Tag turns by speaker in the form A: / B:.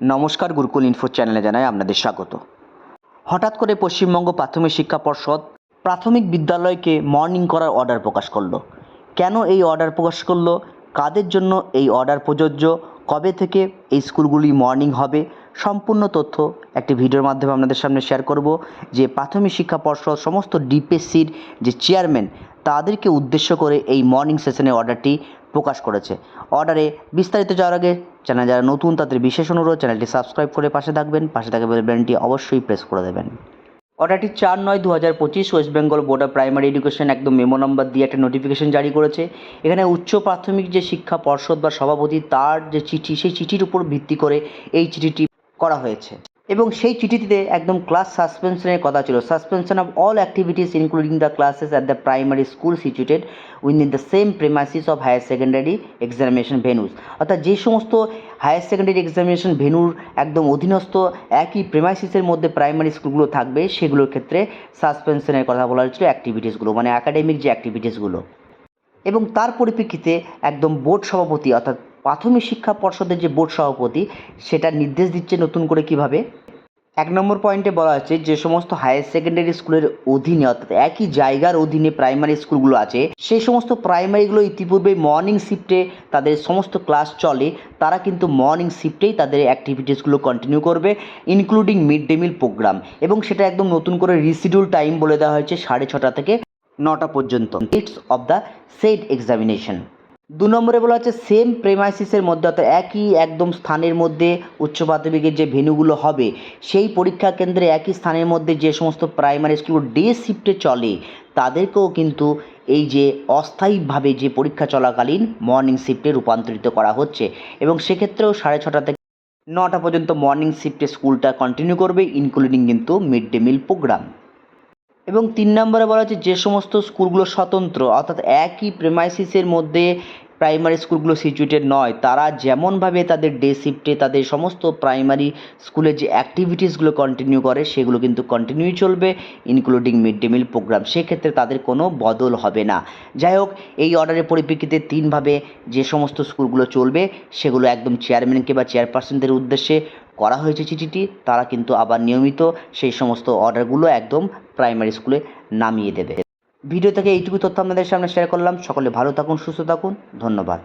A: নমস্কার গুরুকুল ইনফো চ্যানেলে জানাই আপনাদের স্বাগত। হঠাৎ করে পশ্চিমবঙ্গ প্রাথমিক শিক্ষা পর্ষদ প্রাথমিক বিদ্যালয়কে মর্নিং করার অর্ডার প্রকাশ করল। কেন এই অর্ডার প্রকাশ করল? কাদের জন্য এই অর্ডার প্রযোজ্য? কবে থেকে এই স্কুলগুলি মর্নিং হবে, সম্পূর্ণ তথ্য একটি ভিডিওর মাধ্যমে আপনাদের সামনে শেয়ার করব। যে প্রাথমিক শিক্ষা পর্ষদ সমস্ত ডিপিএসসির যে চেয়ারম্যান তাদেরকে উদ্দেশ্য করে এই মর্নিং সেশনের অর্ডারটি প্রকাশ করেছে। অর্ডারে বিস্তারিত যাওয়ার আগে চ্যানেল যারা নতুন, তাদের বিশেষ অনুরোধ চ্যানেলটি সাবস্ক্রাইব করে পাশে থাকবেন, পাশে থাকা বেল বাটনটি অবশ্যই প্রেস করে দেবেন। অর্ডারটি চার নয় দু হাজার পঁচিশ West Bengal board of primary education একদম মেমো নম্বর দিয়ে একটা নোটিফিকেশন জারি করেছে। এখানে উচ্চ প্রাথমিক যে শিক্ষা পর্ষদ বা সভাপতি তার যে চিঠি, সেই চিঠির উপর ভিত্তি করে এই চিঠিটি করা হয়েছে। এবং সেই চিঠিটিতে একদম ক্লাস সাসপেনশনের কথা ছিল। Suspension of all activities including the classes at the primary school situated within the same premises of higher secondary examination venues অর্থাৎ যে সমস্ত হায়ার সেকেন্ডারি এক্সামিনেশন ভেনুর একদম অধীনস্থ একই প্রেমাইসিসের মধ্যে প্রাইমারি স্কুলগুলো থাকবে, সেগুলোর ক্ষেত্রে সাসপেনশনের কথা বলা হয়েছিল অ্যাক্টিভিটিসগুলো মানে একাডেমিক যে অ্যাক্টিভিটিসগুলো এবং তার পরিপ্রেক্ষিতে একদম বোর্ড সভাপতি, অর্থাৎ প্রাথমিক শিক্ষা পর্ষদের যে বোর্ড সভাপতি, সেটা নির্দেশ দিচ্ছে নতুন করে কীভাবে? এক নম্বর পয়েন্টে বলা হচ্ছে যে সমস্ত হায়ার সেকেন্ডারি স্কুলের অধীনে, অর্থাৎ একই জায়গার অধীনে প্রাইমারি স্কুলগুলো আছে, সেই সমস্ত প্রাইমারিগুলো ইতিপূর্বে মর্নিং শিফটে তাদের সমস্ত ক্লাস চলে, তারা কিন্তু মর্নিং শিফটেই তাদের অ্যাক্টিভিটিসগুলো কন্টিনিউ করবে including mid day meal programme এবং সেটা একদম নতুন করে রিসিডিউল টাইম বলে দেওয়া হয়েছে সাড়ে ছটা থেকে নটা পর্যন্ত। It's of the set examination দু নম্বরে বলা হচ্ছে সেম প্রেমাইসিসের মধ্যে অর্থাৎ একই একদম স্থানের মধ্যে উচ্চ মাধ্যমিকের যে ভেনুগুলো হবে, সেই পরীক্ষা কেন্দ্রে একই স্থানের মধ্যে যে সমস্ত প্রাইমারি স্কুল ডে শিফটে চলে, তাদেরকেও কিন্তু এই যে অস্থায়ীভাবে যে পরীক্ষা চলাকালীন মর্নিং শিফটে রূপান্তরিত করা হচ্ছে এবং সেক্ষেত্রেও সাড়ে ছটা থেকে নটা পর্যন্ত মর্নিং শিফটে স্কুলটা কন্টিনিউ করবে ইনক্লুডিং কিন্তু মিড ডে মিল প্রোগ্রাম এবং তিন নম্বরে বলা হচ্ছে যে সমস্ত স্কুলগুলো স্বতন্ত্র অর্থাৎ একই প্রেমাইসিসের মধ্যে প্রাইমারি স্কুলগুলো সিচুয়েটেড নয়। তারা যেমনভাবে তাদের ডে শিফটে তাদের সমস্ত প্রাইমারি স্কুলের যে অ্যাক্টিভিটিসগুলো কন্টিনিউ করে, সেগুলো কিন্তু কন্টিনিউই চলবে including mid day meal programme সেক্ষেত্রে তাদের কোনো বদল হবে না। যাই হোক, এই অর্ডারের পরিপ্রেক্ষিতে তিনভাবে যে সমস্ত স্কুলগুলো চলবে, সেগুলো একদম চেয়ারম্যানকে বা চেয়ারপারসনদের উদ্দেশ্যে করা হয়েছে চিঠিটি। তারা কিন্তু আবার নিয়মিত সেই সমস্ত অর্ডারগুলো একদম প্রাইমারি স্কুলে নামিয়ে দেবে। ভিডিও থেকে এইটুকু তথ্য আপনাদের সামনে শেয়ার করলাম। সকলে ভালো থাকুন সুস্থ থাকুন। ধন্যবাদ।